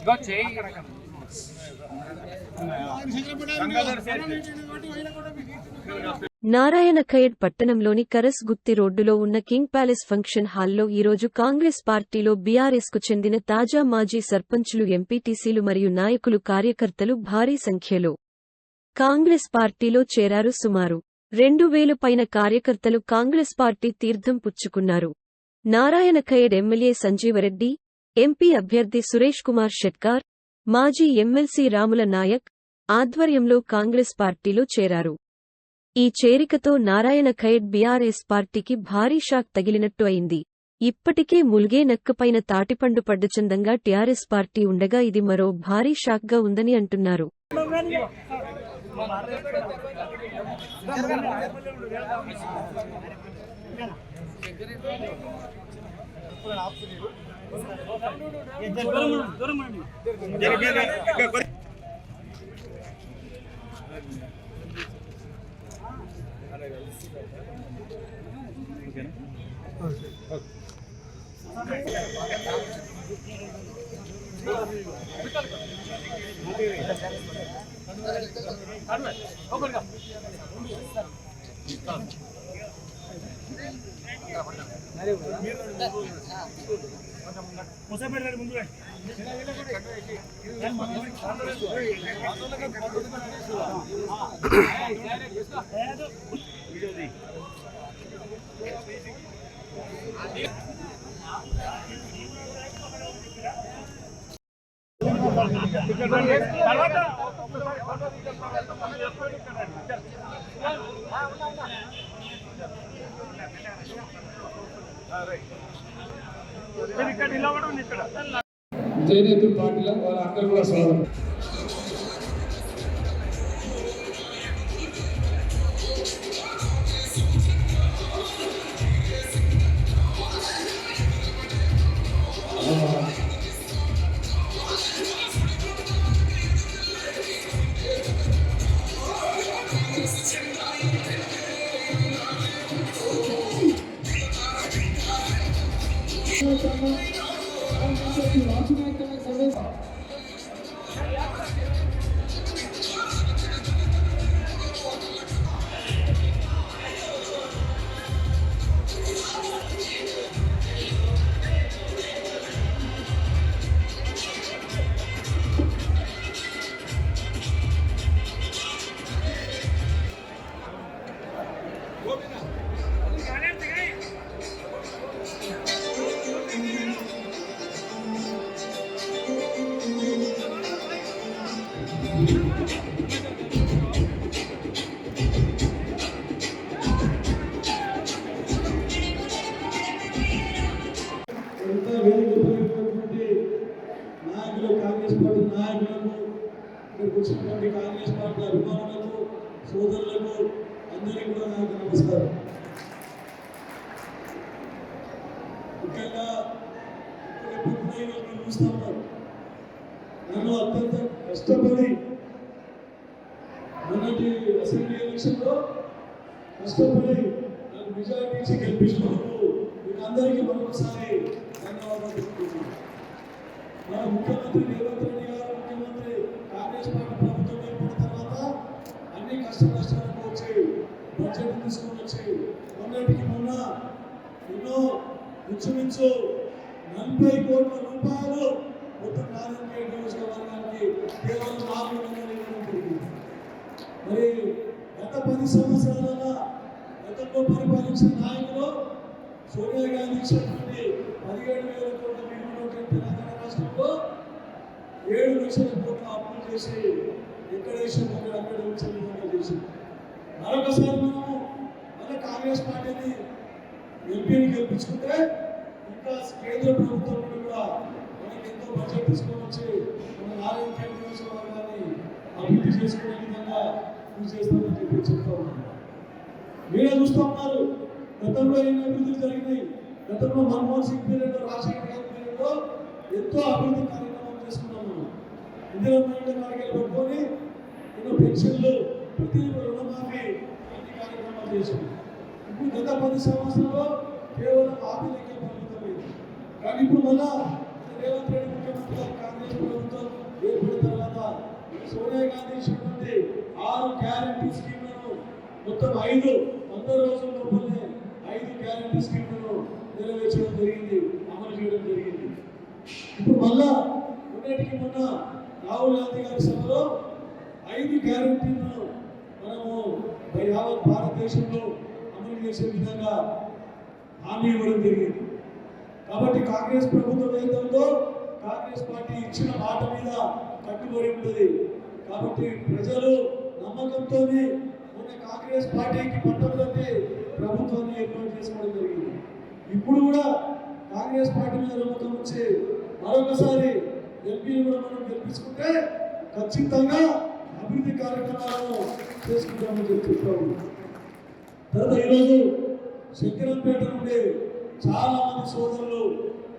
ఇగో నారాయణఖేడ్ పట్టణంలోని కరస్ గుత్తి రోడ్డులో ఉన్న కింగ్ ప్యాలెస్ ఫంక్షన్ హాల్లో ఈరోజు కాంగ్రెస్ పార్టీలో బీఆర్ఎస్కు చెందిన తాజా మాజీ సర్పంచులు ఎంపీటీసీలు మరియు నాయకులు కార్యకర్తలు భారీ సంఖ్యలో కాంగ్రెస్ పార్టీలో చేరారు. సుమారు రెండు వేలు పైన కార్యకర్తలు కాంగ్రెస్ పార్టీ తీర్థం పుచ్చుకున్నారు. నారాయణఖేడ్ ఎమ్మెల్యే సంజీవరెడ్డి ఎంపీ అభ్యర్థి సురేష్ కుమార్ షెట్కార్ మాజీ ఎమ్మెల్సీ రాముల నాయక్ ఆధ్వర్యంలో కాంగ్రెస్ పార్టీలో చేరారు. ఈ చేరికతో నారాయణ ఖైడ్ బీఆర్ఎస్ పార్టీకి భారీ షాక్ తగిలినట్టు అయింది. ఇప్పటికే ముల్గే నక్కపైన తాటిపండు పడ్డచందంగా టీఆర్ఎస్ పార్టీ ఉండగా ఇది మరో భారీ షాక్గా ఉందని అంటున్నారు. తర్వాత చేనేత పార్టీల వాళ్ళందరూ కూడా స్వాగతం. ఇక్కడికి వచ్చినటువంటి కాంగ్రెస్ పార్టీ అభిమానులకు సోదరులకు అందరికీ కూడా నాకు నమస్కారం. ముఖ్యంగా ఇప్పుడు ఎప్పుడు కూడా మీరు ఉన్నారు నన్ను అత్యంత కష్టపడి ఎలక్షన్లో కష్టపడి నాకు మెజారిటీ ఇచ్చి గెలిపించినందుకు మీకు అందరికీ మరొకసారి ధన్యవాదాలు తెలుపుతున్నాను మన ముఖ్యమంత్రి రేవంత్ రెడ్డి గారు ముఖ్యమంత్రి కాంగ్రెస్ పార్టీ ప్రభుత్వం ఏర్పడిన తర్వాత అన్ని కష్ట నష్టాలకు వచ్చి బడ్జెట్ తీసుకొని వచ్చి మొన్నటికి మొన్న ఎన్నో ఇంచుమించు నలభై కోట్ల రూపాయలు మొత్తం నారాయణ నియోజకవర్గానికి కేవలం నాలుగు వందల మరి గత పది సంవత్సరాలుగా గతంలో పరిపాలించిన నాయకులు సోనియా గాంధీ ఇచ్చినటువంటి పదిహేడు వేల కోట్ల మిగిలినటువంటి తెలంగాణ రాష్ట్రంలో ఏడు లక్షల కోట్ల అప్పులు చేసి ఎక్కడ వేసిన అక్కడ అక్కడ ఉంచే విధంగా చేసింది మరొకసారి మనము మళ్ళీ కాంగ్రెస్ పార్టీని ఎంపీని గెలిపించుకుంటే ఇంకా కేంద్ర ప్రభుత్వం నుండి కూడా మనకి ఎంతో బడ్జెట్ తీసుకొని వచ్చి మన ఆరోగ్య నియోజకవర్గాన్ని అభివృద్ధి చేసుకునే విధంగా పూజ చేస్తామని చెప్పి చెప్తా ఉన్నాను. మీరే చూస్తూ ఉన్నారు. గతంలో ఎన్ని అభివృద్ధులు జరిగినాయి? గతంలో మన్మోహన్ సింగ్ పీరియడ్ రాజశేఖర గారి పీరియడ్లో ఎంతో అభివృద్ధి కార్యక్రమం చేసుకున్నాం మనం. ఇందిరా మహిళ కార్యక్రమం పెట్టుకొని ఎన్నో పెన్షన్లు ప్రతి రుణమాఫీ అన్ని కార్యక్రమాలు చేసింది ఇప్పుడు గత పది సంవత్సరాల్లో కేవలం ఆభిలకే పరిమితమైంది. కానీ ఇప్పుడు మళ్ళా రేవంత్ రెడ్డి ముఖ్యమంత్రి గారు కాంగ్రెస్ ప్రభుత్వం ఏర్పడిన తర్వాత సోనియా గాంధీ ఇచ్చినటువంటి ఆరు గ్యారంటీ స్కీమ్లను మొత్తం ఐదు వంద రోజుల లోపలనే ఐదు గ్యారంటీ స్కీమ్లను నెరవేర్చడం జరిగింది అమలు చేయడం జరిగింది. ఇప్పుడు మళ్ళా ఉన్నటికి మొన్న రాహుల్ గాంధీ గారి సభలో ఐదు గ్యారంటీలను మనము యావత్ భారతదేశంలో అమలు చేసే విధంగా హామీ ఇవ్వడం జరిగింది. కాబట్టి కాంగ్రెస్ ప్రభుత్వం ఏదంతో కాంగ్రెస్ పార్టీ ఇచ్చిన మాట మీద కట్టుబడి ఉంటుంది. కాబట్టి ప్రజలు నమ్మకంతోనే మొన్న కాంగ్రెస్ పార్టీకి పట్టబడితే ప్రభుత్వాన్ని ఏర్పాటు చేసుకోవడం జరిగింది. ఇప్పుడు కూడా కాంగ్రెస్ పార్టీ మీద నమ్మకం వచ్చి మరొకసారి ఎంపీలు కూడా మనం గెలిపించుకుంటే ఖచ్చితంగా అభివృద్ధి కార్యక్రమాలను చేసుకుంటామని చెప్తున్నాము తర్వాత ఈరోజు శంకరంపేట నుండి చాలా మంది సోదరులు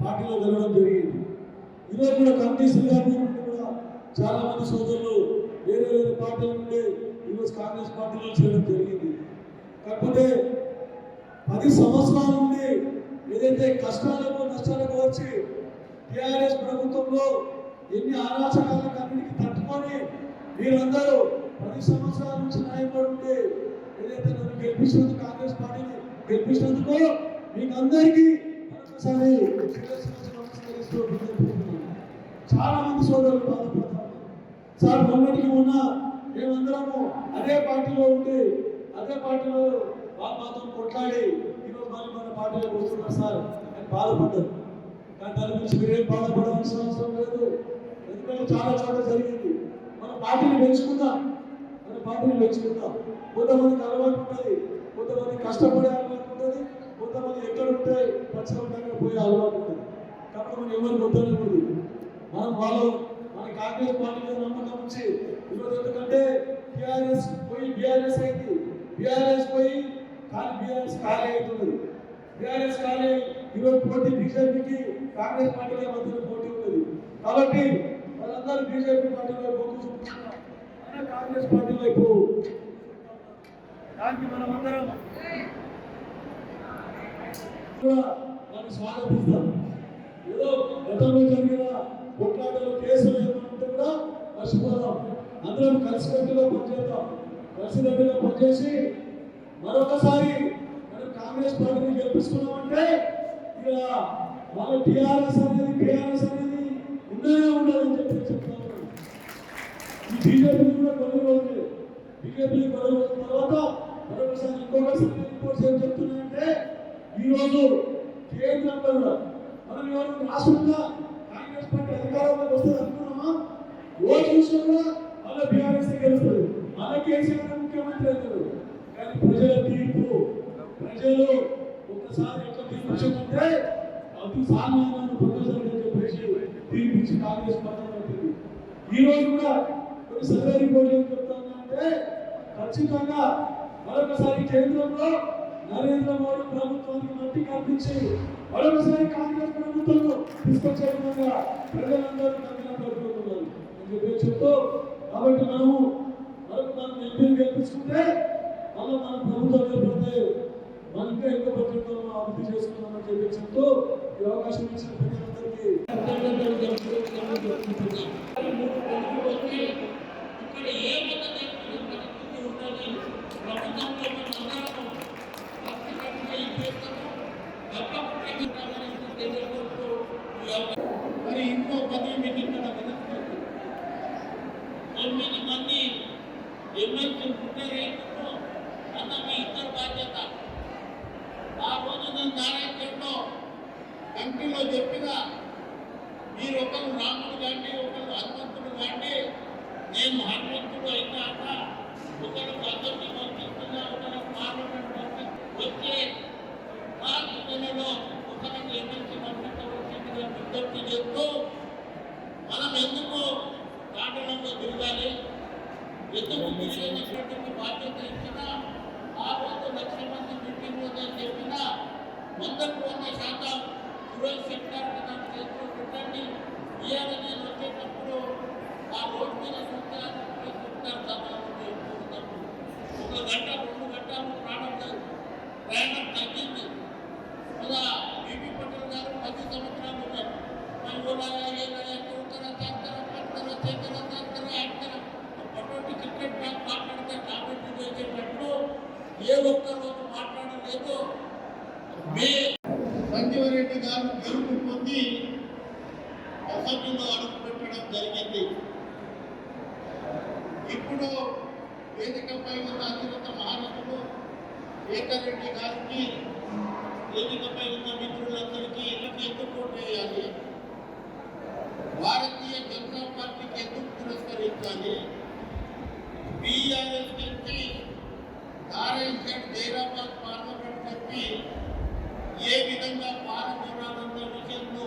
పార్టీలో వెళ్ళడం జరిగింది. ఈరోజు కూడా కమిటీ శ్రీగారి నుండి కూడా చాలా మంది సోదరులు వేరు పార్టీ నుండి ఈరోజు కాంగ్రెస్ పార్టీలో చేయడం జరిగింది. కాకపోతే పది సంవత్సరాల నుండి ఏదైతే కష్టాలకు నష్టాలకు వచ్చి టిఆర్ఎస్ ప్రభుత్వంలో ఎన్ని అరాచకాలకు అన్నిటికీ తట్టుకొని మీరందరూ పది సంవత్సరాల నుంచి నాయకుడు ఉండి ఏదైతే నన్ను గెలిపించినందుకు కాంగ్రెస్ పార్టీని గెలిపించినందుకు మీకు అందరికీ మరొకసారి చాలా మంది సోదరులు బాధపడుతున్నారు. సార్ మొన్నటికి మొన్న మేమందరము అదే పార్టీలో ఉండి అదే పార్టీలో వా- మాతో కొట్లాడి ఈరోజు మళ్ళీ మన పార్టీలోకి వస్తున్నారు సార్. అని బాధపడ్డారు కానీ దాని గురించి మీరేం బాధపడవలసిన అవసరం లేదు. ఎందుకంటే చాలా చోట్ల జరిగింది. మన పార్టీని పెంచుకుందాం. మన పార్టీని పెంచుకుందాం. కొంతమందికి అలవాటు ఉంటుంది. కొంతమంది కష్టపడే అలవాటు ఉంటుంది. కొంతమంది ఎక్కడ ఉంటే పచ్చగా పోయే అలవాటు ఉంటుంది. కాబట్టి మనం ఎవరికి వద్దనకూడదు మనం వాళ్ళు. మన కాంగ్రెస్ పార్టీ మీద నమ్మకం ఉంచి ఈరోజు ఎందుకంటే టిఆర్ఎస్ పోయి బీఆర్ఎస్ అయింది. బీఆర్ఎస్ పోయి కానీ బీఆర్ఎస్ ఖాళీ అవుతున్నది. బీఆర్ఎస్ ఖాళీ ఈరోజు పోటీ బీజేపీకి కాంగ్రెస్ పార్టీల మధ్యలో పోటీ ఉన్నది. కాబట్టి వాళ్ళందరూ బీజేపీ పార్టీ పోటీ చూపుతున్నారు కాంగ్రెస్ పార్టీ వైపు దానికి మనం అందరం స్వాగతిస్తాం. ఏదో గతంలో జరిగిన కొట్లాటలు కేసులు ఏమైనా కూడా మర్చిపోదాం అందరం కలిసికట్టుగా పనిచేద్దాం. కలిసికట్టుగా పనిచేసి మరొకసారి మనం కాంగ్రెస్ పార్టీని గెలిపించుకున్నామంటే ఇక మన టీఆర్ఎస్ అనేది టీఆర్ఎస్ అనేది ఉండనే ఉండాలని చెప్పి చెప్తాను ఈ బీజేపీ కూడా కొన్ని రోజులు బీజేపీ కొన్ని రోజుల తర్వాత మరొకసారి ఇంకొకసారి రిపోర్ట్స్ ఏం చెప్తున్నాయంటే ఈ కేంద్రంలో కూడా మనం ఎవరు రాష్ట్రంగా అధికారంలోకి వస్తుంది అనుకున్నామా? ఓటు విషయం మళ్ళీ బీఆర్ఎస్ గెలుస్తుంది. మళ్ళీ కేసీఆర్ ముఖ్యమంత్రి అవుతారు కానీ ప్రజల తీర్పు ప్రజలు ఒక్కసారి ఎట్లా తీర్పించమంటే అతి సామాన్యులను చెప్పేసి కాంగ్రెస్ పార్టీ అవుతుంది ఈ రోజు కూడా కొన్ని సర్వే రిపోర్ట్ ఏం చెప్తానంటే ఖచ్చితంగా మరొకసారి కేంద్రంలో నరేంద్ర మోడీ ప్రభుత్వానికి మట్టి కల్పించి మరొకసారి కాంగ్రెస్ ప్రభుత్వంలో తీసుకొచ్చే విధంగా ప్రజలందరూ నమ్మిన పడిపోతున్నారు. అని చెప్పి చెప్తూ కాబట్టి మనము మనకు మనం ఎంపీలు గెలిపించుకుంటే మళ్ళీ మన ప్రభుత్వం ఏర్పడితే మన ఇంకా ఎక్కువ పట్టిందో మనం అభివృద్ధి చేసుకుందామని చెప్పి చెప్తూ ఈ అవకాశం ఇచ్చిన ప్రజలందరికీ ఇక్కడ ఏ పద్ధతి పరిస్థితి ప్రభుత్వంలో మాట్లాడలేదు మీ సంజీవరెడ్డి గారు గెలుపు పొంది అసలు అడుగు పెట్టడం జరిగింది ఇప్పుడు వేదికపై ఉన్న అత్యున్నత మహారాజులు ఏకారెడ్డి గారికి వేదికపై ఉన్న మిత్రులందరికీ ఇళ్ళకి ఎందుకు ఓటు వేయాలి భారతీయ జనతా పార్టీకి ఎందుకు పురస్కరించాలి బీఆర్ఎస్ కంటే నారాయణ ఖేడ్ జైరాబాద్ పార్లమెంట్ చెప్పి ఏ విధంగా పాల్గొనాలన్న విషయంలో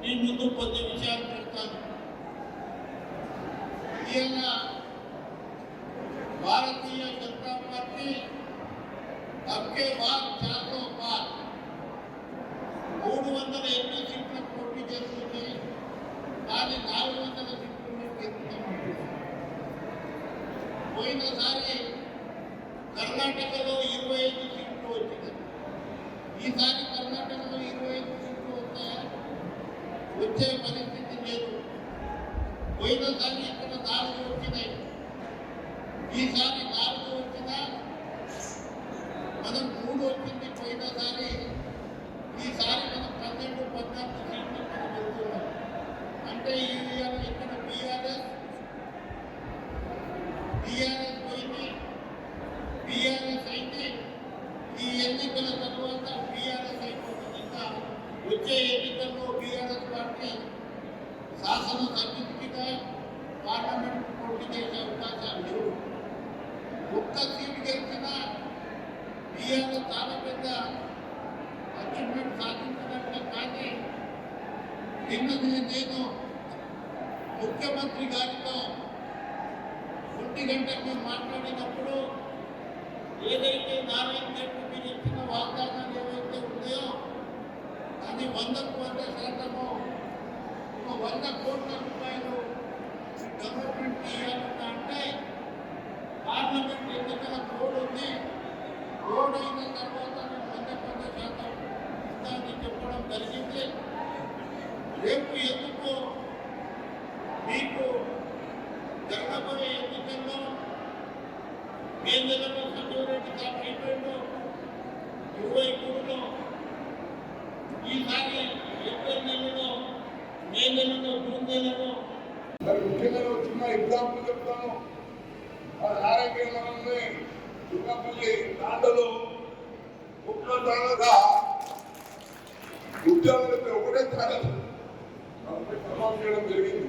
మీ ముందు కొద్ది విషయాలు పెడతాను ఇలా భారతీయ జనతా పార్టీ అబ్కే బాద్ చాతో బాద్ మూడు వందల ఎనిమిది సీట్ల పోటీ చేస్తుంది కానీ నాలుగు వందల సీట్లు గెలుస్తామంటుంది పోయినసారి కర్ణాటకలో ఇరవై ఐదు సీట్లు వచ్చినాయి ఈసారి కర్ణాటకలో ఇరవై ఐదు సీట్లు వస్తాయా వచ్చే పరిస్థితి లేదు పోయినసారి ఇక్కడ నాలుగు వచ్చినాయి ఈసారి నాలుగు వచ్చినా మనం మూడు వచ్చింది పోయినసారి ఈసారి మనం పన్నెండు పద్నాలుగు సీట్లు మనం వెళ్తున్నాం అంటే ఈ ఇవాళ ఇక్కడ బీఆర్ఎస్? బీఆర్ఎస్ పోయింది. బీఆర్ఎస్ అయితే ఈ ఎన్నికల తర్వాత బీఆర్ఎస్ అయిపోతుంది. ఇంకా వచ్చే ఎన్నికల్లో బీఆర్ఎస్ పార్టీ శాసన సభ్యుడిగా పార్లమెంట్ పోటీ చేసే అవకాశాలు లేవు. ఒక్క సీటు గెలిచినా బీఆర్ఎస్ చాలా పెద్ద అచీవ్మెంట్ సాధించినట్లే కానీ నిన్నది నేను ముఖ్యమంత్రి గారితో ఒంటి గంటకు మేము మాట్లాడినప్పుడు ఏదైతే నారాయణ గారికి మీరు ఇచ్చిన వాగ్దానాలు ఏవైతే ఉన్నాయో అది వందకు వంద శాతము ఒక వంద కోట్ల రూపాయలు ఈ గవర్నమెంట్ ఇవ్వాలన్నా అంటే పార్లమెంట్ ఎన్నికల కోడ్ ఉంది కోడ్ అయిన తర్వాత నేను వందకు వంద శాతం ఇస్తానని చెప్పడం జరిగింది రేపు ఎందుకు మీకు జరగబోయే ఎన్నికల్లో మే నెలలో సంజీవరెడ్డి గారు అయిపోయిందో ఇరవై మూడులో ఈసారి ఏప్రిల్ నెలలో మే నెలలో జూన్ నెలలో ముఖ్యంగా చిన్న ఎగ్జాంపుల్ చెప్తాను. ఆరోగ్యంగా నారాయణగిరిలోనే దుర్గాపల్లి దాండలో ముఖ్య తాలూకా ఉద్యోగులకు ఒకటే తరగతి చేయడం జరిగింది.